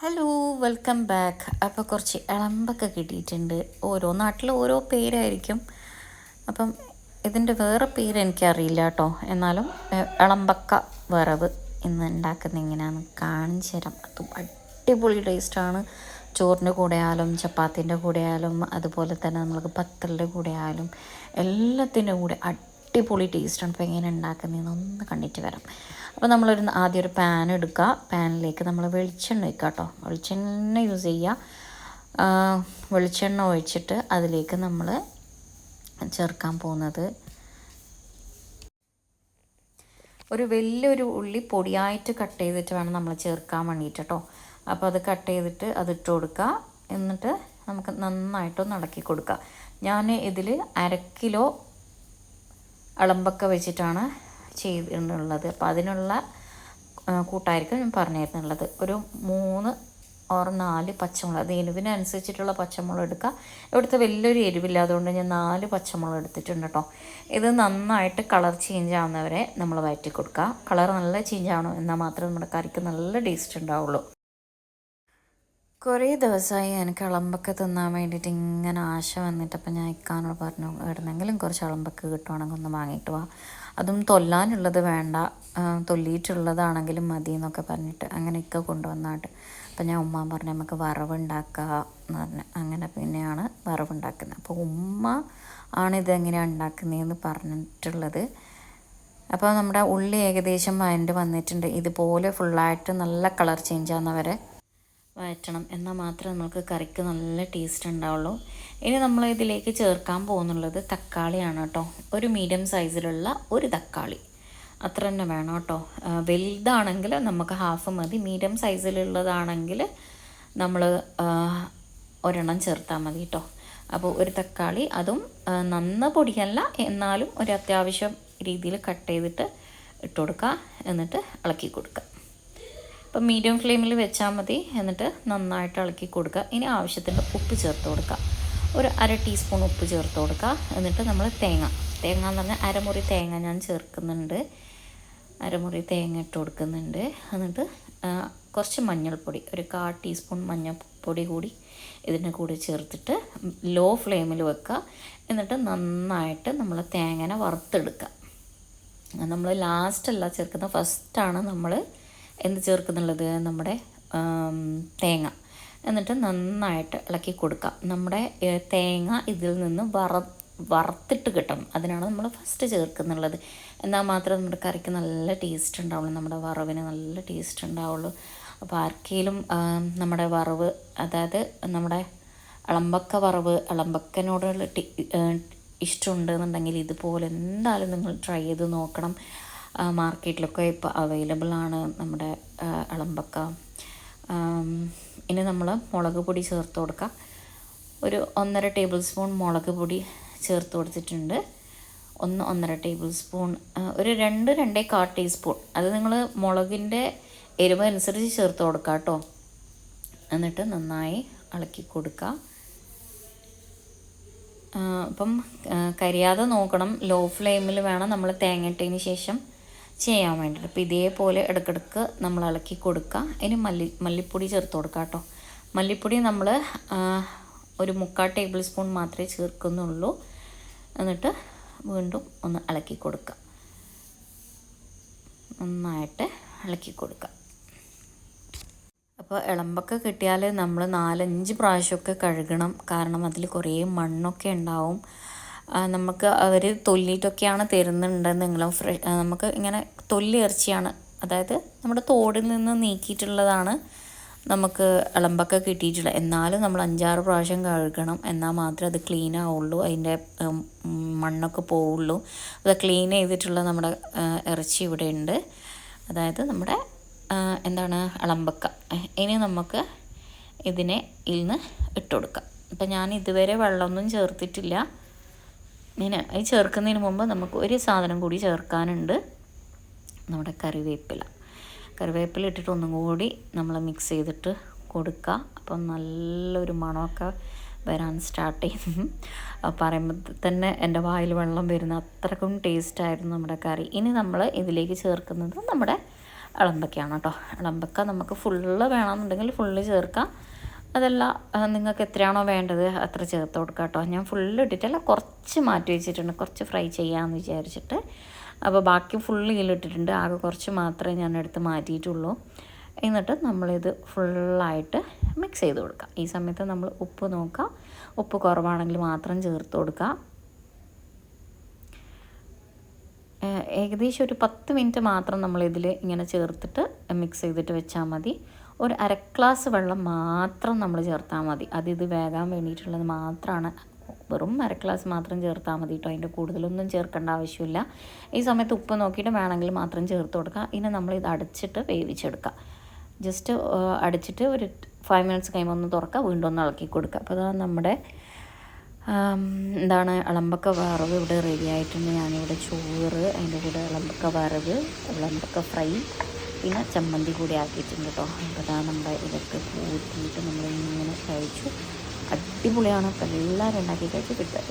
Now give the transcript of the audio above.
Hello welcome back അപ്പോൾ കുറച്ച് ഇളമ്പൊക്കെ കിട്ടിയിട്ടുണ്ട്. ഓരോ നാട്ടിൽ ഓരോ പേരായിരിക്കും. അപ്പം ഇതിന്റെ വേറെ പേര് എനിക്കറിയില്ല കേട്ടോ. എന്നാലും ഇളമ്പക്ക വറവ് ഇന്ന് ഉണ്ടാക്കുന്ന എങ്ങനെയാണെന്ന് കാണിച്ചു തരാം. അത് അടിപൊളി ടേസ്റ്റാണ് ചോറിന്റെ കൂടെ ആയാലും ചപ്പാത്തിന്റെ കൂടെ ആയാലും അതുപോലെ തന്നെ നമ്മൾക്ക് പത്തലിന്റെ കൂടെ ആയാലും എല്ലാത്തിന്റെ കൂടെ അടിപൊളി ടേസ്റ്റാണ് ഇപ്പോൾ എങ്ങനെ ഉണ്ടാക്കുന്നതെന്ന് ഒന്ന് കണ്ടിട്ട് വരാം. അപ്പോൾ നമ്മളൊരു ആദ്യം ഒരു പാൻ എടുക്കുക. പാനിലേക്ക് നമ്മൾ വെളിച്ചെണ്ണ ഒഴിക്കുക കേട്ടോ. വെളിച്ചെണ്ണ യൂസ് ചെയ്യുക. വെളിച്ചെണ്ണ ഒഴിച്ചിട്ട് അതിലേക്ക് നമ്മൾ ചേർക്കാൻ പോകുന്നത് ഒരു വലിയൊരു ഉള്ളി പൊടിയായിട്ട് കട്ട് ചെയ്തിട്ട് വേണം നമ്മൾ ചേർക്കാൻ വേണ്ടിയിട്ട് കേട്ടോ അപ്പോൾ അത് കട്ട് ചെയ്തിട്ട് അത് ഇട്ട് കൊടുക്കുക. എന്നിട്ട് നമുക്ക് നന്നായിട്ടൊന്ന് ഇളക്കി കൊടുക്കുക. ഞാൻ ഇതിൽ അര കിലോ അളമ്പൊക്കെ വെച്ചിട്ടാണ് ചെയ്തിട്ടുള്ളത്. അപ്പോൾ അതിനുള്ള കൂട്ടായിരിക്കും ഞാൻ പറഞ്ഞു തരുന്നുള്ളത് ഒരു മൂന്ന് ഓർ നാല് പച്ചമുളക് അത് എരിവിനനുസരിച്ചിട്ടുള്ള പച്ചമുളക് എടുക്കുക ഇവിടുത്തെ വലിയൊരു എരിവില്ല അതുകൊണ്ട് ഞാൻ നാല് പച്ചമുളക് എടുത്തിട്ടുണ്ട് കേട്ടോ ഇത് നന്നായിട്ട് കളർ ചേഞ്ച് ആവുന്നവരെ നമ്മൾ വയറ്റി കൊടുക്കുക കളർ നല്ല ചേഞ്ച് ആവണം എന്നാൽ മാത്രമേ നമ്മുടെ കറിക്ക് നല്ല ടേസ്റ്റ് ഉണ്ടാവുള്ളൂ. കുറേ ദിവസമായി എനിക്ക് അളമ്പൊക്കെ തിന്നാൻ വേണ്ടിയിട്ട് ഇങ്ങനെ ആശ വന്നിട്ട് അപ്പം ഞാൻ ഇക്കാനോട് പറഞ്ഞു എവിടുന്നെങ്കിലും കുറച്ച് അളമ്പൊക്കെ കിട്ടുവാണെങ്കിൽ ഒന്ന് വാങ്ങിയിട്ട് വാ. അതും തൊല്ലാനുള്ളത് വേണ്ട. തൊല്ലിയിട്ടുള്ളതാണെങ്കിലും മതി എന്നൊക്കെ പറഞ്ഞിട്ട് അങ്ങനെയൊക്കെ കൊണ്ടുവന്നാട്ട്. അപ്പം ഞാൻ ഉമ്മ പറഞ്ഞു നമുക്ക് വറവുണ്ടാക്കുക എന്ന് പറഞ്ഞു. അങ്ങനെ പിന്നെയാണ് വറവുണ്ടാക്കുന്നത്. അപ്പോൾ ഉമ്മ ആണ് ഇതെങ്ങനെയാണ് ഉണ്ടാക്കുന്നതെന്ന് പറഞ്ഞിട്ടുള്ളത്. അപ്പോൾ നമ്മുടെ ഉള്ളി ഏകദേശം വഴണ്ട് വന്നിട്ടുണ്ട്. ഇതുപോലെ ഫുള്ളായിട്ട് നല്ല കളർ ചേഞ്ച് ആവുന്നവരെ വഴറ്റണം എന്നാൽ മാത്രമേ നമുക്ക് കറിക്ക് നല്ല ടേസ്റ്റ് ഉണ്ടാവുള്ളൂ. ഇനി നമ്മൾ ഇതിലേക്ക് ചേർക്കാൻ പോകുന്നുള്ളത് തക്കാളിയാണ് കേട്ടോ. ഒരു മീഡിയം സൈസിലുള്ള ഒരു തക്കാളി. അത്ര തന്നെ വേണം കേട്ടോ. വലുതാണെങ്കിൽ നമുക്ക് ഹാഫ് മതി. മീഡിയം സൈസിലുള്ളതാണെങ്കിൽ നമ്മൾ ഒരെണ്ണം ചേർത്താൽ മതി കേട്ടോ. അപ്പോൾ ഒരു തക്കാളി അതും നന്ന പൊടിയല്ല എന്നാലും ഒരു അത്യാവശ്യം രീതിയിൽ കട്ട് ചെയ്തിട്ട് ഇട്ട് കൊടുക്കുക. എന്നിട്ട് ഇളക്കി കൊടുക്കുക. ഇപ്പം മീഡിയം ഫ്ലെയിമിൽ വെച്ചാൽ മതി. എന്നിട്ട് നന്നായിട്ട് ഇളക്കി കൊടുക്കുക. ഇനി ആവശ്യത്തിന് ഉപ്പ് ചേർത്ത് കൊടുക്കുക. ഒരു അര ടീസ്പൂൺ ഉപ്പ് ചേർത്ത് കൊടുക്കുക. എന്നിട്ട് നമ്മൾ തേങ്ങ. തേങ്ങ എന്ന് പറഞ്ഞാൽ അരമുറി തേങ്ങ ഞാൻ ചേർക്കുന്നുണ്ട്. അരമുറി തേങ്ങ ഇട്ട് കൊടുക്കുന്നുണ്ട്. എന്നിട്ട് കുറച്ച് മഞ്ഞൾപ്പൊടി. ഒരു കാ ടീസ്പൂൺ മഞ്ഞൾപ്പൊടി കൂടി ഇതിന്റെ കൂടി ചേർത്തിട്ട് ലോ ഫ്ലെയിമിൽ വെക്കുക. എന്നിട്ട് നന്നായിട്ട് നമ്മൾ തേങ്ങനെ വറുത്തെടുക്കുക. നമ്മൾ ലാസ്റ്റല്ല ചേർക്കുന്നത്. ഫസ്റ്റാണ് നമ്മൾ എന്ത് ചേർക്കുന്നുള്ളത്? നമ്മുടെ തേങ്ങ. എന്നിട്ട് നന്നായിട്ട് ഇളക്കി കൊടുക്കാം. നമ്മുടെ തേങ്ങ ഇതിൽ നിന്ന് വറ വറുത്തിട്ട് കിട്ടണം. അതിനാണ് നമ്മൾ ഫസ്റ്റ് ചേർക്കുന്നുള്ളത്. എന്നാൽ മാത്രമേ നമ്മുടെ കറിക്ക് നല്ല ടേസ്റ്റ് ഉണ്ടാവുള്ളൂ. നമ്മുടെ വറവിന് നല്ല ടേസ്റ്റ് ഉണ്ടാവുള്ളൂ. അപ്പോൾ ആർക്കെങ്കിലും നമ്മുടെ വറവ് അതായത് നമ്മുടെ ഇളമ്പക്ക വറവ് ഇഷ്ടമുണ്ടെന്നുണ്ടെങ്കിൽ ഇഷ്ടമുണ്ട് എന്നുണ്ടെങ്കിൽ ഇതുപോലെ എന്തായാലും നിങ്ങൾ ട്രൈ ചെയ്ത് നോക്കണം. മാർക്കറ്റിലൊക്കെ ഇപ്പോൾ അവൈലബിൾ ആണ് നമ്മുടെ അളമ്പക്ക. ഇനി നമ്മൾ മുളക് പൊടി ചേർത്ത് കൊടുക്കാം. ഒരു ഒന്നര ടേബിൾ സ്പൂൺ മുളക് പൊടി ചേർത്ത് കൊടുത്തിട്ടുണ്ട്. ഒന്ന് ഒന്നര ടേബിൾ സ്പൂൺ ഒരു രണ്ട് രണ്ടേ കാ ടീസ്പൂൺ അത് നിങ്ങൾ മുളകിന്റെ എരിവ് അനുസരിച്ച് ചേർത്ത് കൊടുക്കുക കേട്ടോ എന്നിട്ട് നന്നായി ഇളക്കി കൊടുക്കുക അപ്പം കരിയാതെ നോക്കണം. ലോ ഫ്ലെയിമിൽ വേണം നമ്മൾ തേങ്ങ ഇട്ടതിന് ശേഷം. ചെയ്യാൻ വേണ്ടിയിട്ട്. അപ്പോൾ ഇതേപോലെ ഇടയ്ക്കിടയ്ക്ക് നമ്മൾ ഇളക്കി കൊടുക്കുക. ഇനി മല്ലി മല്ലിപ്പൊടി ചേർത്ത് കൊടുക്കുക കേട്ടോ. മല്ലിപ്പൊടി നമ്മൾ ഒരു മുക്കാൽ ടേബിൾ സ്പൂൺ മാത്രമേ ചേർക്കുന്നുള്ളൂ. എന്നിട്ട് വീണ്ടും ഒന്ന് ഇളക്കി കൊടുക്കുക. നന്നായിട്ട് ഇളക്കി കൊടുക്കുക. അപ്പോൾ ഇളമ്പൊക്കെ കിട്ടിയാൽ നമ്മൾ നാലഞ്ച് പ്രാവശ്യമൊക്കെ കഴുകണം. കാരണം അതിൽ കുറേ മണ്ണൊക്കെ ഉണ്ടാവും. നമുക്ക് അവർ തൊല്ലിയിട്ടൊക്കെയാണ് തരുന്നുണ്ടെന്നെങ്കിലും ഫ്ര ആ, നമുക്ക് ഇങ്ങനെ തൊല്ലി ഇറച്ചിയാണ്. അതായത് നമ്മുടെ തോടിൽ നിന്ന് നീക്കിയിട്ടുള്ളതാണ് നമുക്ക് ഇളമ്പൊക്കെ കിട്ടിയിട്ടുള്ളത്. എന്നാലും നമ്മൾ അഞ്ചാറ് പ്രാവശ്യം കഴുകണം. എന്നാൽ മാത്രമേ അത് ക്ലീൻ ആവുള്ളൂ. അതിന്റെ മണ്ണൊക്കെ പോവുള്ളൂ. അത് ക്ലീൻ ചെയ്തിട്ടുള്ള നമ്മുടെ ഇറച്ചി ഇവിടെ ഉണ്ട്. അതായത് നമ്മുടെ എന്താണ് ഇളമ്പക്ക ഇനി നമുക്ക് ഇതിനെ ഇന്ന് ഇട്ട് കൊടുക്കാം. അപ്പം ഞാൻ ഇതുവരെ വെള്ളമൊന്നും ചേർത്തിട്ടില്ല. ഇങ്ങനെ അത് ചേർക്കുന്നതിന് മുമ്പ് നമുക്ക് ഒരു സാധനം കൂടി ചേർക്കാനുണ്ട്. നമ്മുടെ കറിവേപ്പില. കറിവേപ്പില ഇട്ടിട്ട് ഒന്നും കൂടി നമ്മൾ മിക്സ് ചെയ്തിട്ട് കൊടുക്കുക അപ്പം നല്ലൊരു മണമൊക്കെ വരാൻ സ്റ്റാർട്ട് ചെയ്യും പറയുമ്പോൾ തന്നെ എന്റെ വായിൽ വെള്ളം വരുന്ന അത്രക്കും ടേസ്റ്റായിരുന്നു നമ്മുടെ കറി. ഇനി നമ്മൾ ഇതിലേക്ക് ചേർക്കുന്നത് നമ്മുടെ ഇളമ്പക്കയാണ് കേട്ടോ ഇളമ്പക്ക നമുക്ക് ഫുള്ള് വേണമെന്നുണ്ടെങ്കിൽ ഫുള്ള് ചേർക്കാം. അതല്ല നിങ്ങൾക്ക് എത്രയാണോ വേണ്ടത് അത്ര ചേർത്ത് കൊടുക്കുക കേട്ടോ. ഞാൻ ഫുള്ള് ഇട്ടിട്ടല്ല കുറച്ച് മാറ്റി വെച്ചിട്ടുണ്ട്. കുറച്ച് ഫ്രൈ ചെയ്യാമെന്ന് വിചാരിച്ചിട്ട്. അപ്പോൾ ബാക്കി ഫുള്ള് ഇതിലിട്ടിട്ടുണ്ട് ആകെ കുറച്ച് മാത്രമേ ഞാൻ എടുത്ത് മാറ്റിയിട്ടുള്ളൂ. എന്നിട്ട് നമ്മളിത് ഫുള്ളായിട്ട് മിക്സ് ചെയ്ത് കൊടുക്കാം. ഈ സമയത്ത് നമ്മൾ ഉപ്പ് നോക്കുക ഉപ്പ് കുറവാണെങ്കിൽ മാത്രം ചേർത്ത് കൊടുക്കുക ഏകദേശം ഒരു പത്ത് മിനിറ്റ് മാത്രം നമ്മളിതിൽ ഇങ്ങനെ ചേർത്തിട്ട് മിക്സ് ചെയ്തിട്ട് വെച്ചാൽ മതി. ഒരു അര ഗ്ലാസ് വെള്ളം മാത്രം നമ്മൾ ചേർത്താൽ മതി. അത് ഇത് വേകാൻ വേണ്ടിയിട്ടുള്ളത് മാത്രമാണ്. വെറും അര ഗ്ലാസ് മാത്രം ചേർത്താൽ മതി കേട്ടോ. അതിന്റെ കൂടുതലൊന്നും ചേർക്കേണ്ട ആവശ്യമില്ല. ഈ സമയത്ത് ഉപ്പ് നോക്കിയിട്ട് വേണമെങ്കിൽ മാത്രം ചേർത്ത് കൊടുക്കുക ഇനി നമ്മൾ ഇത് അടച്ചിട്ട് വേവിച്ചെടുക്കുക ജസ്റ്റ് അടച്ചിട്ട് ഒരു ഫൈവ് മിനിറ്റ്സ് കഴിയുമ്പോൾ ഒന്ന് തുറക്കുക. വീണ്ടും ഒന്ന് ഇളക്കി കൊടുക്കുക. അപ്പോൾ അതാണ് നമ്മുടെ എന്താണ് ഇളമ്പക്ക വറവ് ഇവിടെ റെഡി ആയിട്ടുണ്ട്. ഞാനിവിടെ ചോറ് അതിന്റെ കൂടെ ഇളമ്പക്ക വറവ് ഇളമ്പക്ക ഫ്രൈ. പിന്നെ ചമ്മന്തി കൂടി ആക്കിയിട്ടുണ്ട് കേട്ടോ. അപ്പോൾ അതാ നമ്മുടെ ഇതൊക്കെ കൂട്ടിയിട്ട് നമ്മളിങ്ങനെ കഴിച്ചു. അടിപൊളിയാണ്. അപ്പോൾ എല്ലാവരും ഉണ്ടാക്കി കഴിച്ച് കിട്ടുക